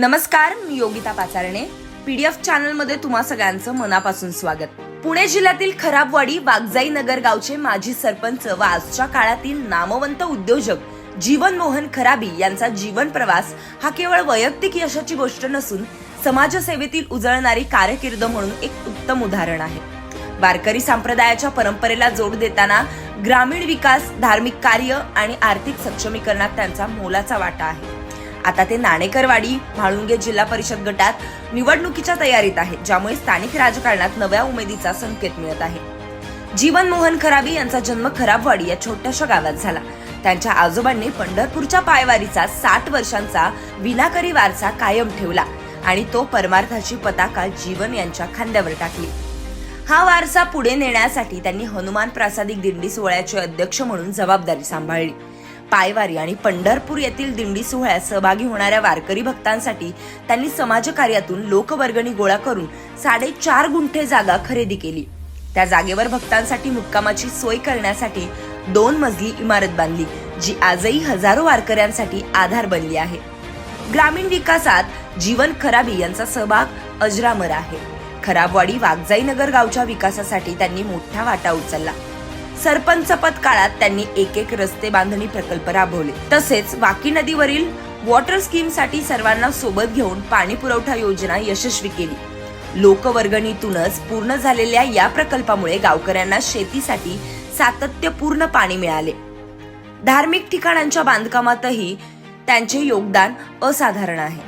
नमस्कार मी योगिता पाचारणे. पीडीएफ चॅनलमध्ये तुम्हा सगळ्यांचं मनापासून स्वागत. पुणे जिल्ह्यातील खराबवाडी वागजाई नगर गावचे माजी सरपंच व आजच्या काळातील नामवंत उद्योजक जीवन मोहन खराबी यांचा जीवन प्रवास हा केवळ वैयक्तिक यशाची गोष्ट नसून समाजसेवेतील उजळणारी कारकीर्द म्हणून एक उत्तम उदाहरण आहे. वारकरी संप्रदायाच्या परंपरेला जोड देताना ग्रामीण विकास धार्मिक कार्य आणि आर्थिक सक्षमीकरणात त्यांचा मोलाचा वाटा आहे. आता ते नाणेकरवाडी म्हाळुंगे जिल्हा परिषद गटात निवडणुकीच्या तयारीत आहे ज्यामुळे स्थानिक राजकारणात नव्या उमेदीचा संकेत मिळत आहे. जीवन मोहन खराबी यांचा जन्म खराबवाडी या छोट्याशा गावात झाला. त्यांच्या आजोबांनी पंढरपूरच्या पायवारीचा साठ वर्षांचा विनाकरी वारसा कायम ठेवला आणि तो परमार्थाची पताका जीवन यांच्या खांद्यावर टाकली. हा वारसा पुढे नेण्यासाठी त्यांनी हनुमान प्रासादिक दिंडी सोहळ्याचे अध्यक्ष म्हणून जबाबदारी सांभाळली. पायवारी आणि पंढरपूर येथील दिंडी सोहळ्यात सहभागी होणाऱ्या वारकरी भक्तांसाठी त्यांनी समाजकार्यातून लोकवर्गणी गोळा करून साडेचार गुंठे जागा खरेदी केली. त्या जागेवर भक्तांसाठी मुक्कामाची सोय करण्यासाठी दोन मजली इमारत बांधली जी आजही हजारो वारकऱ्यांसाठी आधार बनली आहे. ग्रामीण विकासात जीवन खराबी यांचा सहभाग अजरामर आहे. खराबवाडी वागजाई नगर गावच्या विकासासाठी त्यांनी मोठा वाटा उचलला. सरपंच पद काळात त्यांनी एक एक रस्ते बांधणी प्रकल्प राबवले. तसेच वाकी नदीवरील वॉटर स्कीमसाठी सर्वांना सोबत घेऊन पाणी पुरवठा योजना यशस्वी केली. लोकवर्गणीतूनच पूर्ण झालेल्या या प्रकल्पामुळे गावकऱ्यांना शेतीसाठी सातत्यपूर्ण पाणी मिळाले. धार्मिक ठिकाणांच्या बांधकामातही त्यांचे योगदान असाधारण आहे.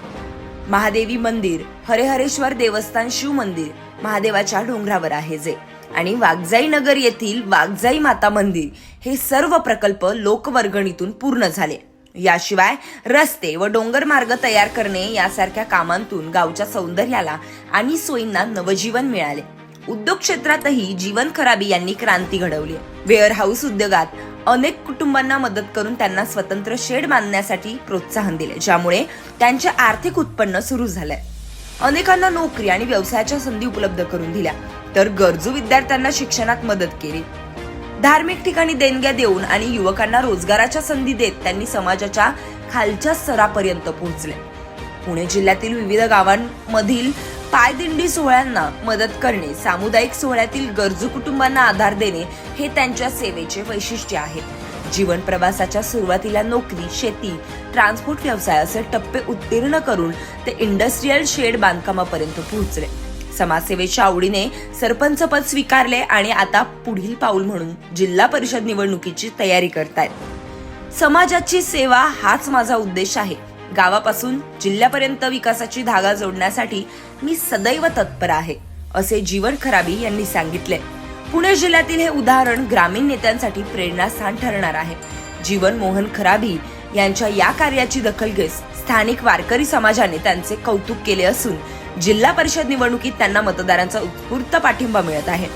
महादेवी मंदिर हरेहरेश्वर देवस्थान शिव मंदिर महादेवाच्या डोंगरावर आहे जे. आणि वागजाई नगर येथील वागजाई माता मंदिर हे सर्व प्रकल्प लोकवर्गणीतून पूर्ण झाले. याशिवाय रस्ते व डोंगर मार्ग तयार करणे यासारख्या कामांतून गावच्या सौंदर्याला आणि सोयींना नवजीवन मिळाले. उद्योग क्षेत्रातही जीवन खराबी यांनी क्रांती घडवली. वेअर हाऊस उद्योगात अनेक कुटुंबांना मदत करून त्यांना स्वतंत्र शेड बांधण्यासाठी प्रोत्साहन दिले ज्यामुळे त्यांचे आर्थिक उत्पन्न सुरू झालंय. अनेकांना नोकरी आणि व्यवसायाच्या संधी उपलब्ध करून दिल्या. तर गरजू विद्यार्थ्यांना शिक्षणात मदत केली. धार्मिक ठिकाणी देणग्या देऊन आणि युवकांना रोजगाराच्या संधी देत त्यांनी समाजाच्या खालच्या स्तरापर्यंत पोहोचले. पुणे जिल्ह्यातील विविध गावांमधील पायदिंडी सोहळ्यांना मदत करणे सामुदायिक सोहळ्यातील गरजू कुटुंबांना आधार देणे हे त्यांच्या सेवेचे वैशिष्ट्य आहे. जीवन प्रवासाच्या सुरुवातीला नोकरी शेती ट्रान्सपोर्ट व्यवसाय असे टप्पे उत्तीर्ण करून ते इंडस्ट्रीयल शेड बांधकामापर्यंत पोहोचले. समाजसेवेच्या आवडीने सरपंच पद स्वीकारले आणि आता पुढील पाऊल म्हणून जिल्हा परिषद निवडणुकीची तयारी करतायत. समाजाची सेवा हाच माझा उद्देश आहे. गावापासून जिल्ह्यापर्यंत विकासाची धागा जोडण्यासाठी मी सदैव तत्पर आहे असे जीवन खराबी यांनी सांगितले. पुणे जिल्ह्यातील हे उदाहरण ग्रामीण नेत्यांसाठी प्रेरणास्थान ठरणार आहे. जीवन मोहन खराबी यांच्या या कार्याची दखल घेत स्थानिक वारकरी समाजाने त्यांचे कौतुक केले असून जिल्हा परिषद निवडणुकीत त्यांना मतदारांचा उत्स्फूर्त पाठिंबा मिळत आहे.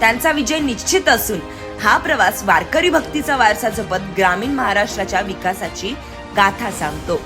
त्यांचा विजय निश्चित असून हा प्रवास वारकरी भक्तीचा वारसा जपत ग्रामीण महाराष्ट्राच्या विकासाची गाथा सांगतो.